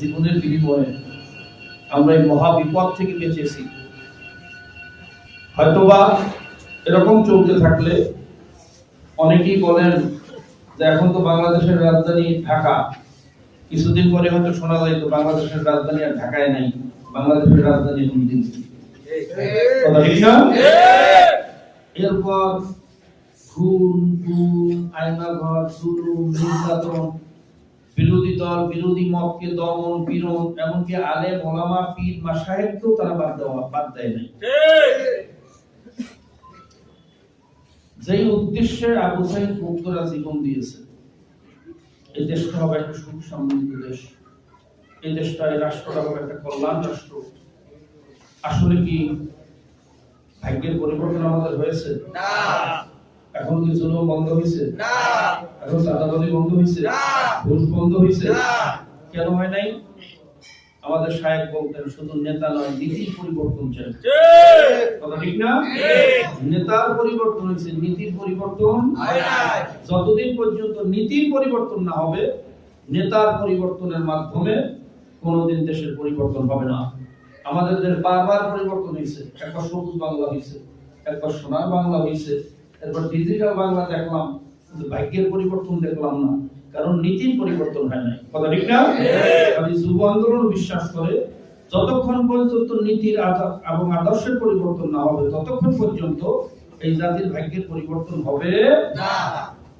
জীবনের বিনিময়ে আমরা এই মহা বিপদ থেকে বেঁচেছি। হয়তোবা এরকম চলতে থাকলে অনেকেই বলেন যে এখন তো বাংলাদেশের রাজধানী ঢাকা। কিছুদিন পরে হয়তো শোনা যায় তো বাংলাদেশের রাজধানী আর ঢাকায় নাই, বাংলাদেশের রাজধানী এখন দিল্লি। এরপর খুন গুম আয়নাঘর জুলুম নির্যাতন বিরোধী দল, বিরোধী মতকে দমন, পীড়ন, এমনকি আলেম, ওলামা, পীর মাসাহেবকেও তারা বাদ দেওয়া, বাদ দেয় নাই। যেই উদ্দেশ্যে আবু সাইদ মুক্তরা জীবন দিয়েছে, এই দেশটা হবে একটা সুখ সমৃদ্ধ দেশ। এই দেশটা, এই রাষ্ট্রটা হবে একটা কল্যাণ রাষ্ট্র। আসলে কি ভাগ্যের পরিবর্তন আমাদের হয়েছে? এখন কি জুলুম বন্ধ হয়েছে না। এখন চাঁদাবাজি বন্ধ হয়েছে না। ঘুষ বন্ধ হয়েছে না। কেন হয় নাই? আমাদের সাহেব বলতেন শুধু নেতা নয় নীতির পরিবর্তন চাই। কথা ঠিক না? নেতার পরিবর্তন হয়েছে নীতির পরিবর্তন যতদিন পর্যন্ত নীতির পরিবর্তন না হবে নেতার পরিবর্তনের মাধ্যমে কোনোদিন দেশের পরিবর্তন হবে না। আমাদের দেশ বারবার পরিবর্তন হয়েছে। একবার সবুজ বাংলা হয়েছে একবার সোনার বাংলা হয়েছে এরপর ডিজিটাল বাংলা দেখলাম কিন্তু ভাগ্যের পরিবর্তন দেখলাম না কারণ নীতির পরিবর্তন হয় নাই। কথা ঠিক না? আমি যুব আন্দোলন বিশ্বাস করে যতক্ষণ পর্যন্ত নীতির এবং আদর্শের পরিবর্তন না হবে ততক্ষণ পর্যন্ত এই জাতির ভাগ্যের পরিবর্তন হবে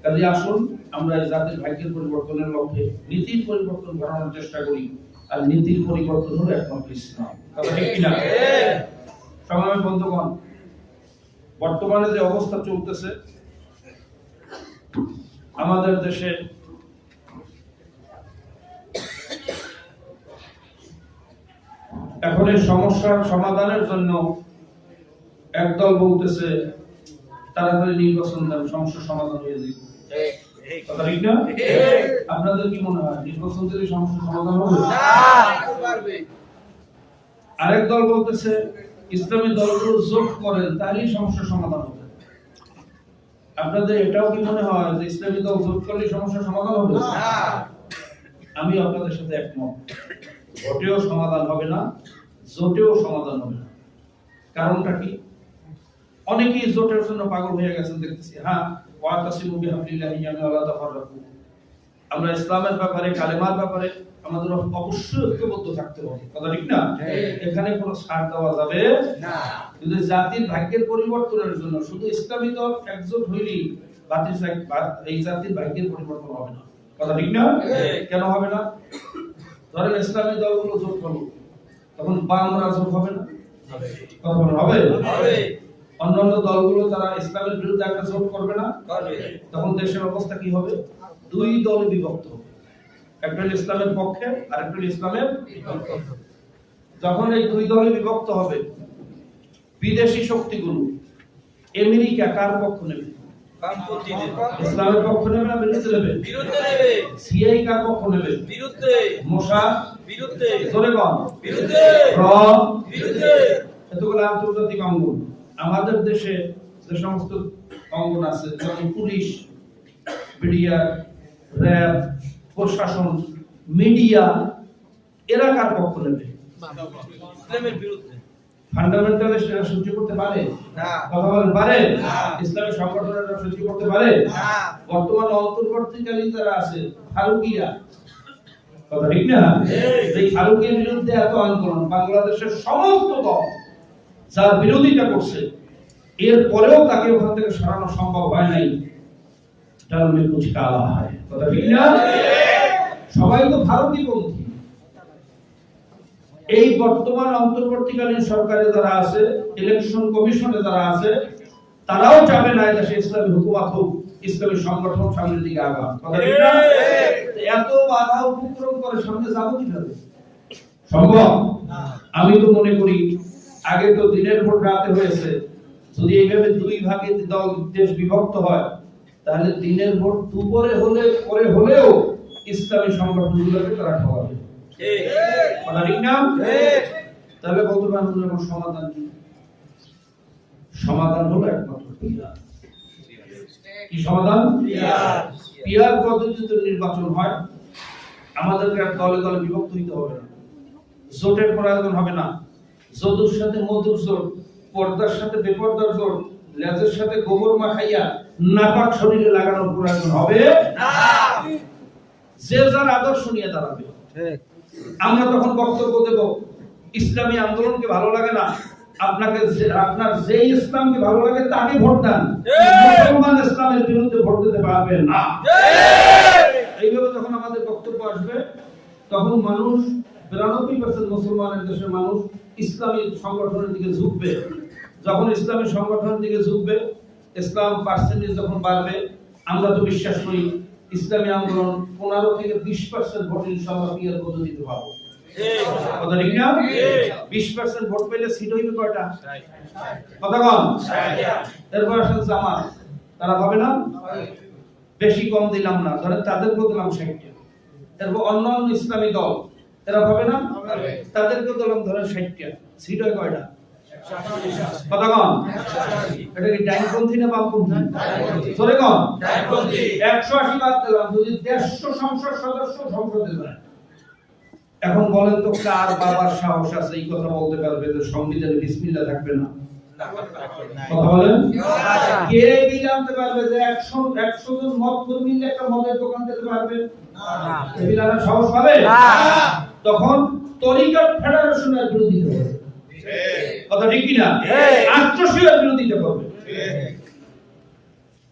কাজে আসুন আমরা এই জাতির ভাগ্যের পরিবর্তনের লক্ষ্যে নীতির পরিবর্তন ঘটানোর চেষ্টা করি আর নীতির পরিবর্তন হলো একমাত্র ইসলাম। কথা ঠিক কিনা? সংগ্রামী বন্ধুগণ বর্তমানে যে অবস্থা চলতেছে আমাদের দেশে এখন এই সমস্যার সমাধানের জন্য একদল বলতেছে তাড়াতাড়ি নির্বাচন দেন সমস্যার সমাধান হয়ে যাবে। আপনাদের কি মনে হয় নির্বাচন দিলে সমস্যার সমাধান হবে? আরেক দল বলতেছে ইসলামী দলগুলো জোট করেন তাহলেই সমস্যার সমাধান হবে। আপনাদের এটাও কি মনে হয় যে ইসলামী দল জোট করলে সমস্যার সমাধান হবে? আমি আপনাদের সাথে একমত। ভোটেও সমাধান হবে না জোটেও সমাধান হবে না। কারণটা কি? অনেকেই জোটের জন্য পাগল হয়ে গেছেন দেখতেছি। হ্যাঁ ওয়াতাসিমু বিহাবলিল্লাহি জামিআ ওয়া তাফাররাকু। আমরা ইসলামের ব্যাপারে কালেমার ব্যাপারে আমাদের অবশ্যই ঐক্যবদ্ধ থাকতে হবে। কথা ঠিক না? এখানে কোনো ছাড় দেওয়া যাবে কিন্তু জাতির ভাগ্যের পরিবর্তনের জন্য শুধু ইসলামী দল একজোট হইলেই জাতির এই জাতির ভাগ্যের পরিবর্তন হবে না। কথা ঠিক না? কেন হবে না? ধরেন ইসলামী দলগুলো জোট হলো তখন জোট হবে না? বলেন, হবে? অন্যান্য দলগুলো তারা ইসলামের বিরুদ্ধে একটা জোট করবে না? তখন দেশের অবস্থা কি হবে? দুই দলে বিভক্ত একটা ইসলামের পক্ষে আর একটা ইসলামের যখন এই দুই দলে বিভক্ত হবে বিদেশি শক্তিগুলো আমেরিকা কার পক্ষ নেবে? ইসলামের পক্ষ নেবে না বিরুদ্ধে নেবে? সিআই কার পক্ষ নেবে? মোসাদ জোরে কম র? এতগুলো আন্তর্জাতিক অঙ্গন। আমাদের দেশে যে সমস্ত অঙ্গন আছে যেমন পুলিশ মিডিয়া র্যাব প্রশাসন মিডিয়া এরা কার পক্ষ নেবে ফান্ডামেন্টালিস্ট এরা সহ্য করতে পারে? কথা বলেন পারে? না। সংগঠনেরা সহ্য করতে পারে? বর্তমানে অন্তর্বর্তীকালীন যারা আছে ফারুকিরা কথা ঠিক না? এই। ফারুকের বিরুদ্ধে এত আন্দোলন বাংলাদেশের সমস্ত দল যার বিরোধিতা করছে এর পরেও তাকে ওখান থেকে সরানো সম্ভব হয় নাই। কুছ হয়। সবাই তো এই বর্তমান অন্তর্বর্তীকালীন সরকারে যারা আছে ইলেকশন কমিশনে যারা আছে, তারাও চাবে না ইসলামী হুকুমত হোক, ইসলামী সংগঠন সামনের দিকে আগা কথা ঠিক না? তো এত বাধা করে সামনে যাব কীভাবে? সম্ভব? আমি তো মনে করি, আগে তো দিনের ভোট রাতে হয়েছে। যদি এইভাবে দুই ভাগে দল দেশ বিভক্ত হয় তাহলে দিনের ভোট দুপুরে হলে পরে হলেও ইসলামী সংগঠনগুলোকে তারা ঠকাবে। তাহলে বলতে পারেন যে সমাধান? কি সমাধান হলো একমাত্র কি সমাধান? পিয়ার। পদ্ধতিতে নির্বাচন হয়। আমাদেরকে আর দলে দলে বিভক্ত হইতে হবে না। জোটের প্রয়োজন হবে না। যদুর সাথে মধুর জোট পর্দার সাথে বেপর্দার জোট লেজের সাথে গোবর মাখাইয়া নাপাক শরীরে লাগানোর প্রয়োজন হবে যে যার আদর্শ নিয়ে দাঁড়াবে। আমরা তখন বক্তব্য দেব ইসলামী আন্দোলনকে ভালো লাগে না। আপনাকে আপনার যে ইসলামকে ভালো লাগে তাকে ভোট দেন। মুসলমান ইসলামের বিরুদ্ধে ভোট দিতে পারবেন না। এইভাবে যখন আমাদের বক্তব্য আসবে তখন মানুষ বিরানব্বই পার্সেন্ট মুসলমানের দেশের মানুষ ইসলামী সংগঠনের দিকে ঝুঁকবে। যখন ইসলামের সংগঠনের দিকে ঝুঁকবে, ইসলাম পার্সেন্টেজ যখন বাড়বে, আমরা তো বিশ্বাস করি ইসলামী আন্দোলন পনেরো থেকে বিশ পার্সেন্ট ভোট ইনশাল্লাহ পদ্ধতিতে পাবো কথা ঠিক তারা না? বেশি কম দিলাম না। ইসলামী না? ধরেন ষাটটা। সিট হয় কয়টা? কথা এটা কি ডাইনপন্থী না বামপন্থী ধরে কম একশো আশি বাদ দিলাম যদি দেড়শো সংসদ সদস্য সংসদে যায়। এখন বলেন তো কার বাবার সাহস আছে? এই কথা বলতে পারবে যে সংবিধানে বিসমিল্লাহ থাকবে না। কথা বলেন। কে বিল পারবে যে একশো একশো জন মদ কর্মী একটা মদের দোকান দিতে পারবে? এ বিল আনার সাহস পাবে তখন তরিকার ফেডারেশনের বিরোধিতা করবে। কথা ঠিক কিনা? আত্মশীলের বিরোধিতা করবে।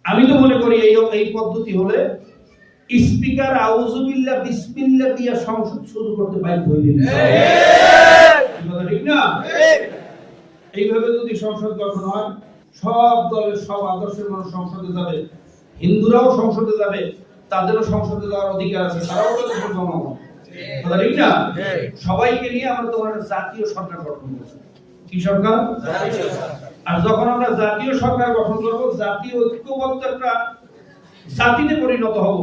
আমি তো মনে করি এই এই পদ্ধতি হলে স্পিকার আউজুবিল্লাহ বিসমিল্লাহ দিয়ে সংসদ শুরু করতে বাধ্য হইবে ঠিক। না? এইভাবে যদি সংসদ গঠন হয় সব দলের সব আদর্শের মানুষ সংসদে যাবে। হিন্দুরাও সংসদে যাবে তাদেরও সংসদে যাওয়ার অধিকার আছে তারাও জনগণ। না সবাইকে নিয়ে আমরা তোমার জাতীয় সরকার গঠন করছি কি সরকার? আর যখন আমরা জাতীয় সরকার গঠন করব জাতীয় ঐক্যবদ্ধ একটা জাতিতে পরিণত হব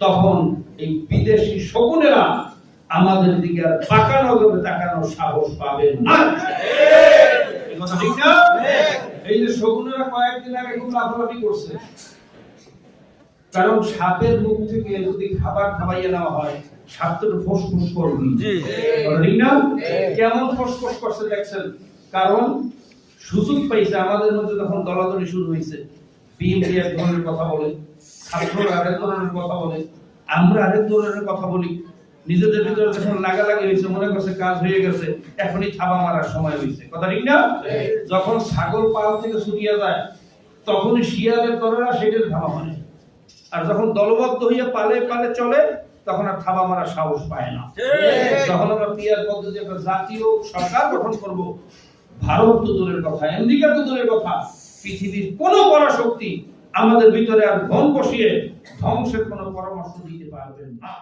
তখন এই বিদেশি শকুনেরা আমাদের দিকে আর বাঁকা নজরে তাকানোর সাহস পাবে না। এই ঠিক না? এই যে শকুনেরা কয়েকদিন আগে খুব লাফালাফি করছে। কারণ সাপের মুখ থেকে যদি খাবার খাওয়াইয়ে নেওয়া হয় সাপ তো ফোসফুস করবে। কথা ঠিক না? কেমন ফোসফুস করছে দেখছেন? কারণ সুযোগ পাইছে আমাদের মধ্যে যখন দলাদলি শুরু হয়েছে বিএনপি এক ধরনের কথা বলে ছাত্ররা আরেক ধরনের কথা বলে। আমরা আরেক ধরনের কথা বলি। নিজেদের ভিতরে যখন লাগালাগি হয়েছে মনে করছে কাজ হয়ে গেছে এখনই থাবা মারার সময় হয়েছে কথা ঠিক না? যখন ছাগল পাল থেকে ছুটিয়া যায় তখনই শিয়ালের দলেরা সেটার থাবা মারে। আর যখন দলবদ্ধ হইয়া পালে পালে চলে তখন আর থাবা মারা সাহস পায় না। যখন আমরা পিয়ার পদ্ধতি একটা জাতীয় সরকার গঠন করব ভারত তো দূরের কথা আমেরিকা তো দূরের কথা পৃথিবীর কোন শক্তি আমাদের ভিতরে আর ধন বসিয়ে ধ্বংসের কোনো পরামর্শ দিতে পারবেন না।